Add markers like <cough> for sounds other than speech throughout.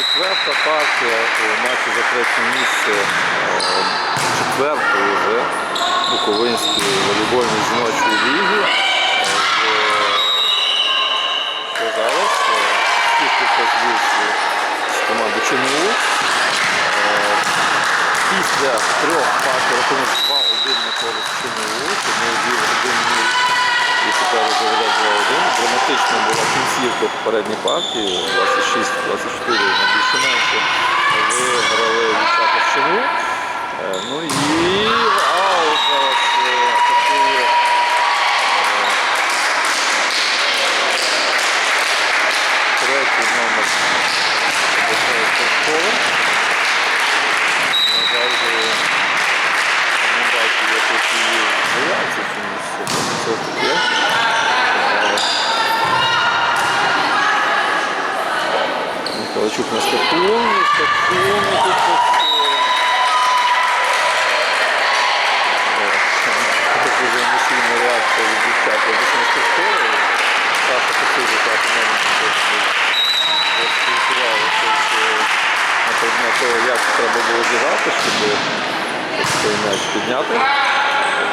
Четверта партія матчі за третє місце. е, Четвертої вже Буковинської волейбольної жіночої ліги. Е, зараз? Звів з команди ЧНУ. Е, Після трьох партій рахунок 2-1 на користь ЧНУ. ЧНУ вів 1-0 і тепер вже веде 2-1. Була кінцівка попередньої партії, 26-24 більше менше. Виграли дівчата з ЧНУ. Е, Ну і аут зараз е, атакує. е, Третій номер обласної спортшколи. На жаль, е, не бачу, я тут її боявся чомусь. Це таке. Е, Михайличук на скакун, скакун, і тут ось, е, е, дуже емоційна реакція від дівчат обласної спортшколи. Косиза, так, у на того, як треба було зіграти, щоб цей м'яч підняти.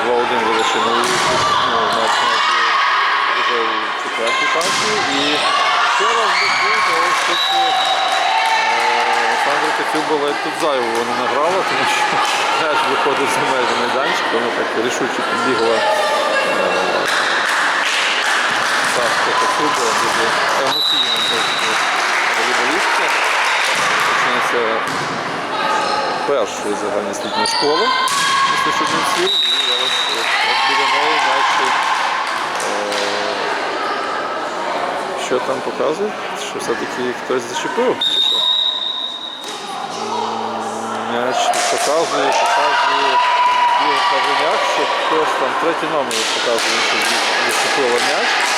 2-1 вирішив на вулиці, ну, матч вже у четвертій партії. І ще раз ось тут е, Олександра Кацюба тут зайвого не награла, тому що м'яч виходить за межі майданчика, вона так рішуче підбігла е, Сашка Кацюба, дуже емоційна волейболістка. Починається першої загальноосвітньої школи після Чернівців. І зараз біля неї наші е, що там показують? Що все-таки хтось зачепив? М'яч показує, показує Ігор Павленяк, що хтось там третій номер показує, що зачепила м'яч.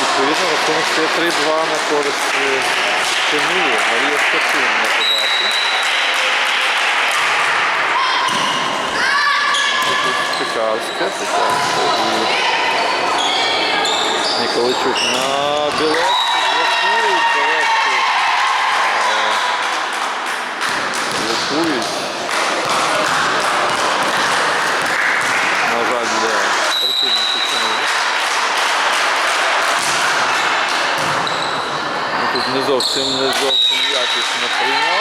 Відповідно, рахунок стає 3-2 на користь е, ЧНУ. Марія Скотин на подачі. Тут Пекарська, Пекарська і Ніколайчук на білетку. Блокують білетку. Е, Блокують. На жаль, для прихильників ЧНУ. Ну, Тут не зовсім не зовсім якісно. Зараз прийняв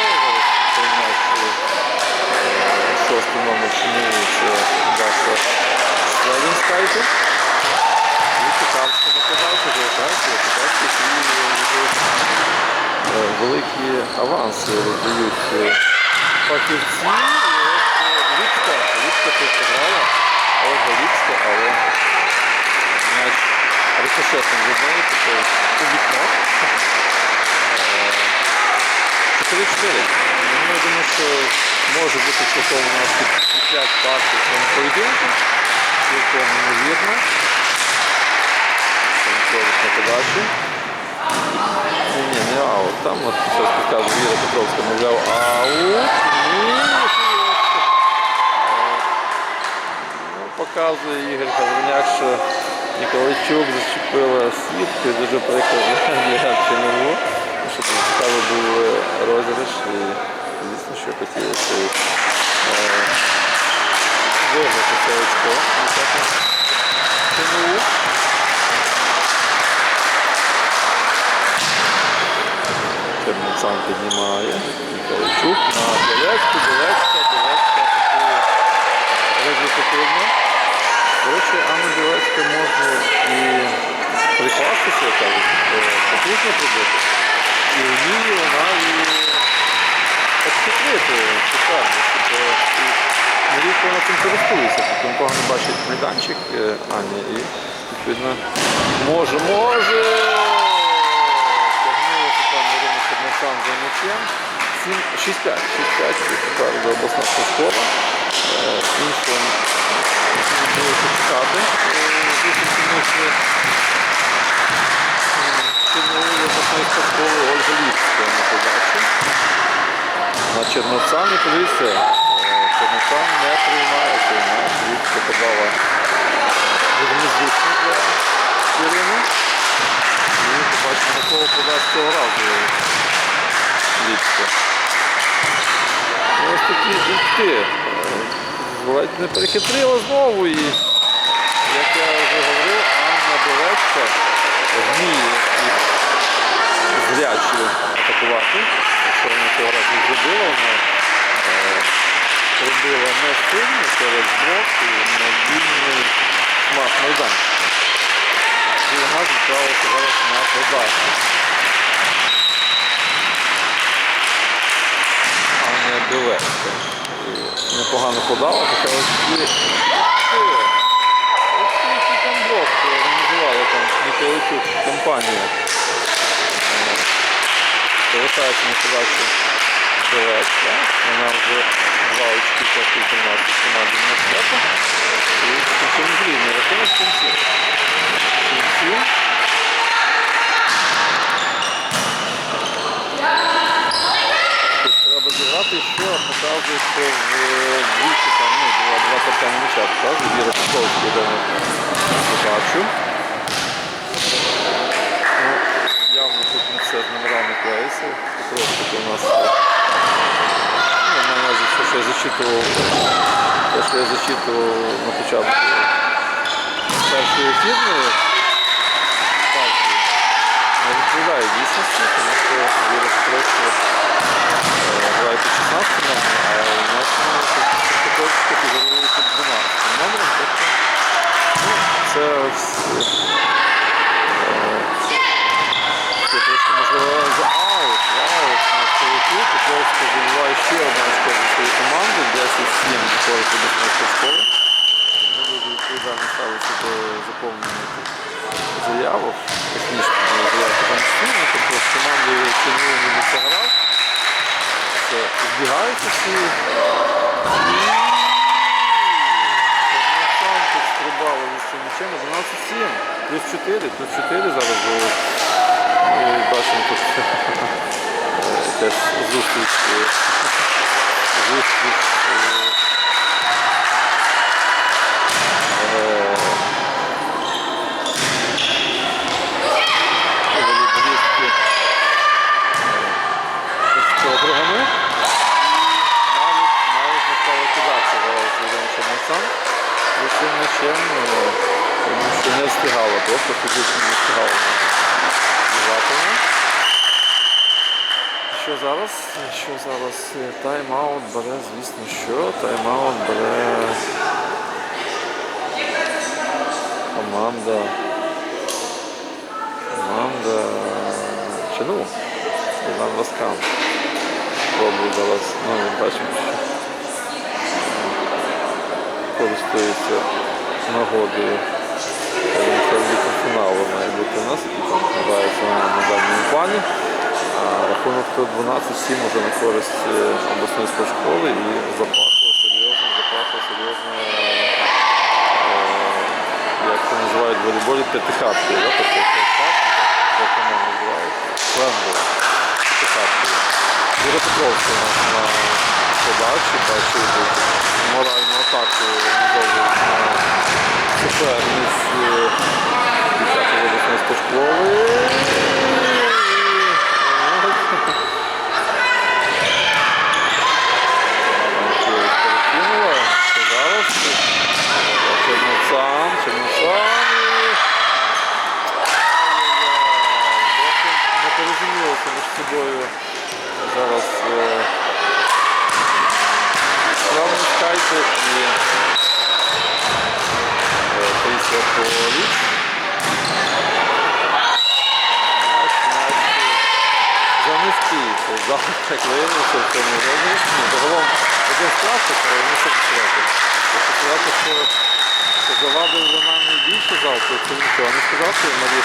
е, номер це Даша Стелінскайте. І Пекарська нападався, залишається, Пекарська свій вже е, великі аванси роздають е, фахівці. Е, Ліпка, Ліпка тут грала, Ольга Ліпська, але рикошетом від неї, тобто у вікно. Е, 4-4. Ну, я думаю, що може бути цілком у нас тут 5 партій в цьому поєдинку. Цілком ймовірно. Танцович на подачі. Ні, ні, не аут. Там от щось підказує Віра Петровська, мовляв, аут. Ні. Е, Ну, показує Ігор Хавриняк, що Ніколайчук зачепила сітку, дуже прикро для ЧНУ. Щоб цікаво був е, розіграш і звісно, що хотілося е, виграти це очко. ЧНУ. Черніцан піднімає. Ніколайчук на Білецьку, Білецька, Білецька атакує результативно. До речі, Анна Білецька може і прикластися, кажуть, е, потужно пробити. І вміє вона і суперницю. Тобто, і вона цим користується, тобто нікого не бачить майданчик е, Аня і відповідно може, може. Тягнулася там за м'ячем. 7 6-5. 6-5 і до обласна школа. Е, Іншого не було почекати. Обласної школи Ольга Ліпська на подачі. На Черновцан подивіться, е, не приймає матч. Ліпська подала дуже для Ірини. І побачимо, на кого подасть цього разу. Львівська. Ось такі дітки. Ледь не перехитрила знову і, як я вже говорив, Анна Білецька вміє атакувати. Що вона цього разу зробила, вона е, пробила не сильно через блок і на вільний шмат майданчика. І вона відправилася зараз на подачу. Аня Білецька. І непогано подала, хоча ось там блок організували там Миколайчук компанія. Е, Повертається на подачу Білецька. Вона вже два очки тільки тримати з команди університету. І причому зрівний рахунок в кінці. В кінці. Тут треба зіграти, що показує, що в двічі там, ну, була два партійні м'яча, так? Віра Петровський йде на подачу. Ну, явно тут не все з номерами клеїться. Петровський у нас ну, все, що я зачитував, те, що я зачитував на початку. Першої ефірної партії, не відповідає дійсності, тому що Петровська е, грає 16 номером, а у нас ну, Петровська фігурує під 12 номером, тобто ну, це це трошки можливо за аут, аут на чоловіку, Петровська забиває ще одна очко за свою команду, 10-7 виходить до Десницької школи. Ми дуже відповідально ставиться до заповнення тут заявок, технічних заявки там тобто з командою не грав. Все, збігаються всі. З цим м'ячем 11-7. Плюс 4, плюс 4 зараз Ми бачимо тут якась зустріч. е, Зустріч. е, е. І е, тому що не встигала, просто фізично не встигала біжатиме. Що зараз? Що зараз? Тайм-аут бере, звісно, що? Тайм-аут бере команда. Команда ЧНУ. Іван Васкан. Пробую зараз, ну бачимо, що користується нагодою. Фіналу має бути у нас, і там грається на даному плані. А рахунок тут 12-7 уже на користь е, обласної спортшколи і запахло серйозно, запахло серйозно, е, як це називають в волейболі, п'ятихаткою, да? тобто п'ятихатки, як вона називається, фленгова, п'ятихаткою. Юра Петровська у нас на подачі, бачу, моральну атаку на суперниць е, дитячої обласної спортшколи. Перекинула, що зараз. Черновцам, Черновцам і... Ай-яй-яй, Не порозумілося між собою зараз е, Славний Скайпи і е, Таїсія Поліч. Захід, як виявилося в цьому. Ну, Загалом один класик, але не все сказати. Хочу сказати, що, що завадив за нами більше залпу, це нічого не сказати. Марія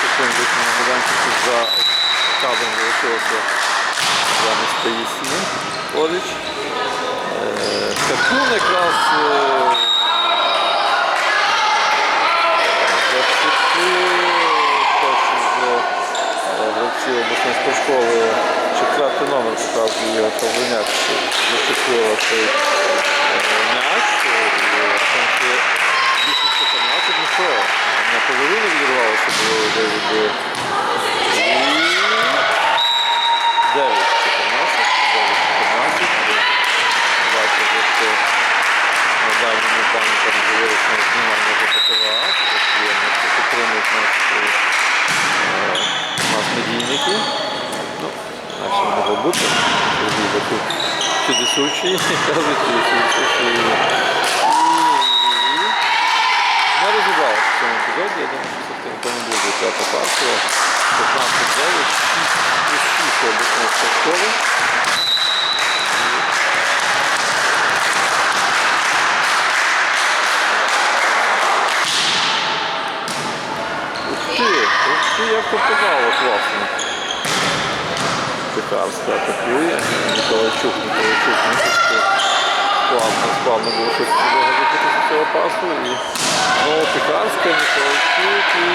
секунд на майданчику за кадром залишилося замість Таїсії Оліч. Е, Катун якраз е, е, гравців обласної спортшколи четвертий номер справді його Ковленяк, що зачепила цей п'ята партія. 15-9, 6 плюс 6 обласного школи. Ух ти, ух ти, як попадало класно. Пекарська атакує. Ніколайчук, Ніколайчук, ну Складно, складно було щось з цього пасу. І знову Пекарська, Ніколайчук і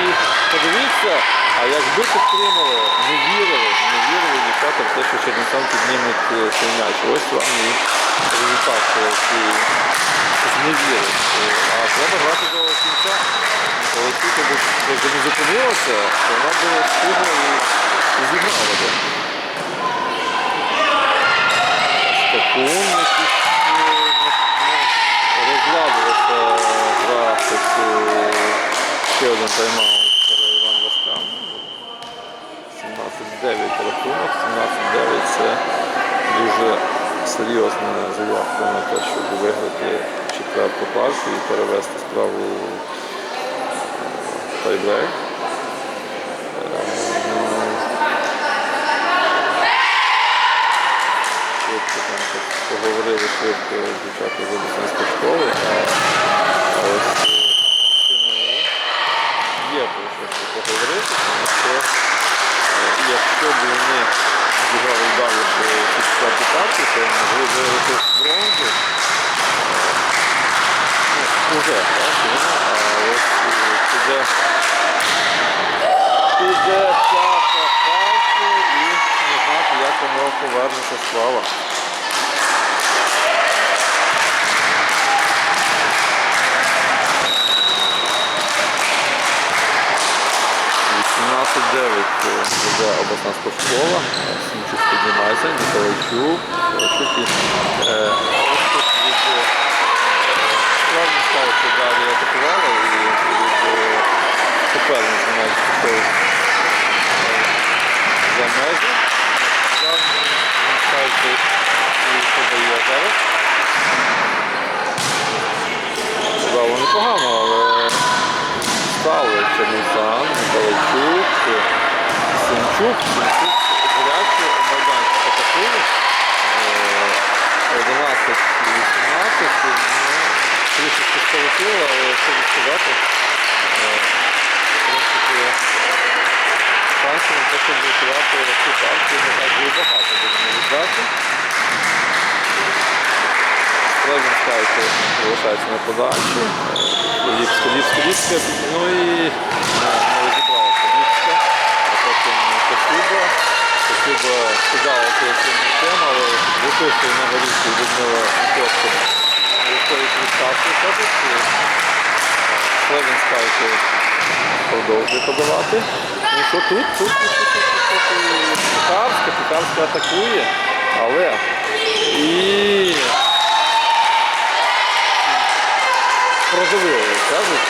подивіться, а якби підтримали, не вірили, не вірили дівчата в те, що Чернівцям піднімуть е, цей м'яч. Ось вам і результат е, цієї зневіри. Е, А треба грати до кінця. Ніколайчук, якби не зупинилася, то вона б встигла і, зігнала би. Е, ну, щось, е, ще один тайм-аут Іван Васька. 17-9 рахунок, 17-9 це дуже серйозна заявка на те, щоб виграти четверту партію і перевести справу в тайбрейк. швидко там так поговорили швидко дівчата з обласної школи, а ось е, є про що поговорити, тому що е, якщо б вони зіграли далі по цій то могли виграти бронзу. Ну, уже, так, а ось е, піде піде п'ята партія і не знати, як воно повернеться справа. Буде обласна спортшкола, Сімчук піднімається, Ніколайчук, Ніколайчук і е, е, справді стало, що далі атакували і від е, суперниці навіть пішов е, за межі. Ставити і подає зараз. Здало непогано, Чернівцан, Миколайчук, Синчук, Синчук майданчик атакує. Е, 11 18, ну, трішечки сколотило, але що тут. Е, В принципі, шансів на те, щоб врятувати цю багато будемо віддати. Левін залишається на подачі. Ліпська, Ліпська, Ліпська, ну і розібралася Ліпська, а потім Косюба. Косюба скидала цим м'ячем, але виписує на горішку Людмила Микошко. Виходить від касу, кажуть. Левін Скайки продовжує подавати. Ну що тут, тут Пікарська, Пікарська атакує, але і продавили, кажуть,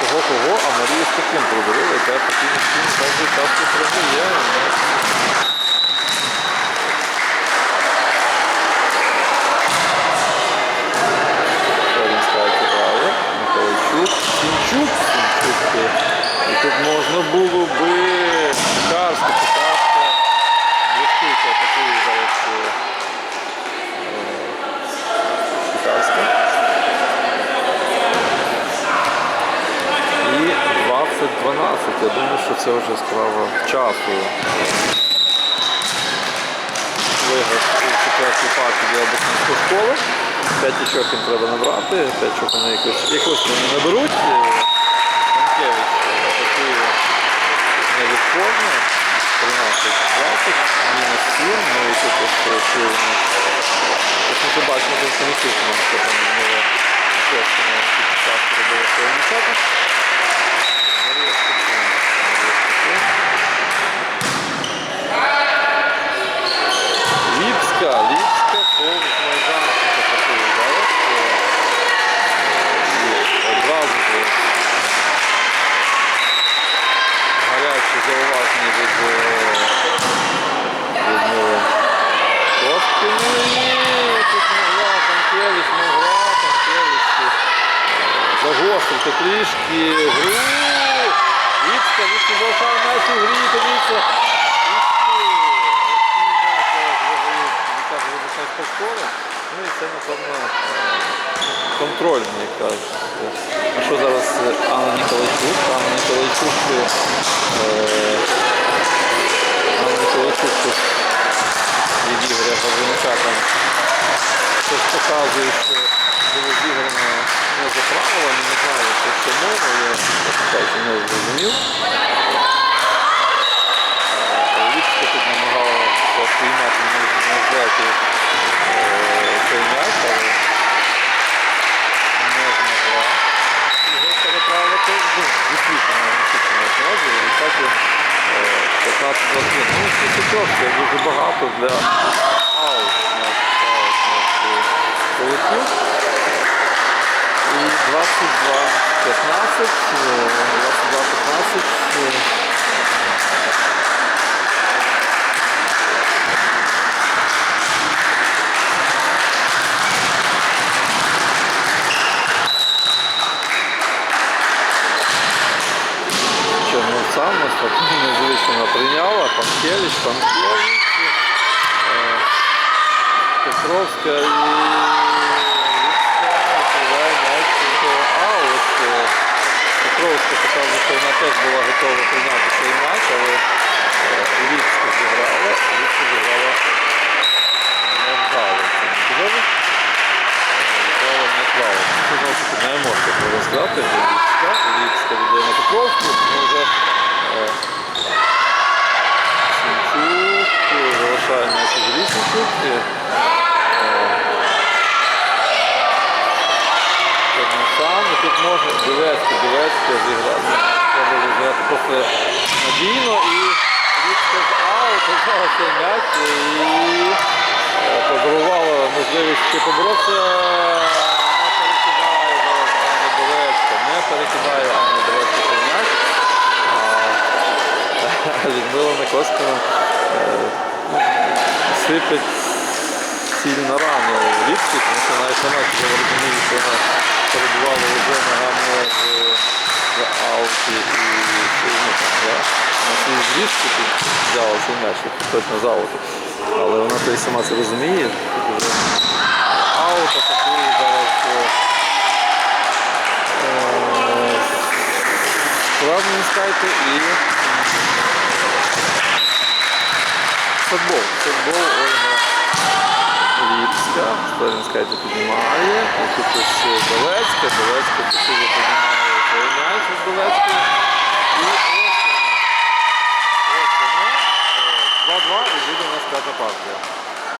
кого кого, а Марію таким продавили, яка програє. Скайки Миколайчук, Сінчук, Сінчук. І тут можна було би Пекарська, Я думаю, що це вже справа часу. Виграш у четвертій партії для обласної школи. 5 очок їм треба набрати, 5 очок вони якось, якось вони наберуть. Танкевич атакує невідповно. 13-20, мінус 7, ну і тут ось ми побачимо, що не чутно, що там знову Чешкина під час робила Ліпська, Ліпська, Солнець, Майданська такої далеко. Одразу же гарячі зауваження від е, одного е, кошки. Ну, тут могла Танкевич, могла Танкевич. Загострити трішки гру. Ліпська, Ліпська залишає м'яч у грі, дивіться. Контроль, мені кажуть. А що зараз е, Анна Ніколайчук? Анна Ніколайчук, е, Анна Ніколайчук від Ігоря Гавринюка там щось показує, що було зіграно не за правилами, не знаю, що чому, але я не зрозумів. Ліпська тут намагалася спіймати на злеті цей м'яч, але не змогла його переправити. Дійсно, дійсно мається на увазі, в результаті 15 21 Ну, трьох це дуже багато для аут наш полетів. І 22 15, 22 15. Черновцам нас так незвично прийняла, Панкевич, Панкевич, е, Петровська і до аут. Е, Петровська показує, що вона теж була готова прийняти цей м'яч, але зіграла, Луцька зіграла невдало. в цьому епізоді. Зіграла невдало. Це знову таки емоціях можна сказати. Луцька, Луцька віддає на Петровську, ну вже Сінчук е, залишає м'яч у е, Сам, тут можна Білецька, Білецька зіграти. Треба зіграти просто надійно і з аут, м'яч і е, подарувала можливість поборотися. Не перекидає зараз Анна Білецька, не перекидає Анна Білецька цей м'яч. <laughs> Людмила Микоськина е, сипить сіль на рану в ліпці, тому що навіть вона вже розуміє, що вона перебувала вже ногами в, ауті і ну, на свій зрізку тут взяла цей м'яч, точно з ауту. Але вона то й сама це розуміє. Тут вже аут атакує зараз. е, е, Справжні і футбол. Футбол Ольга Ліпська. Сталінська піднімає. Тут ось е, Белецька. Белецька посилу піднімає поєднається з Белецькою. І ось вона. Ось вона. Е, 2-2 і буде у нас п'ята партія.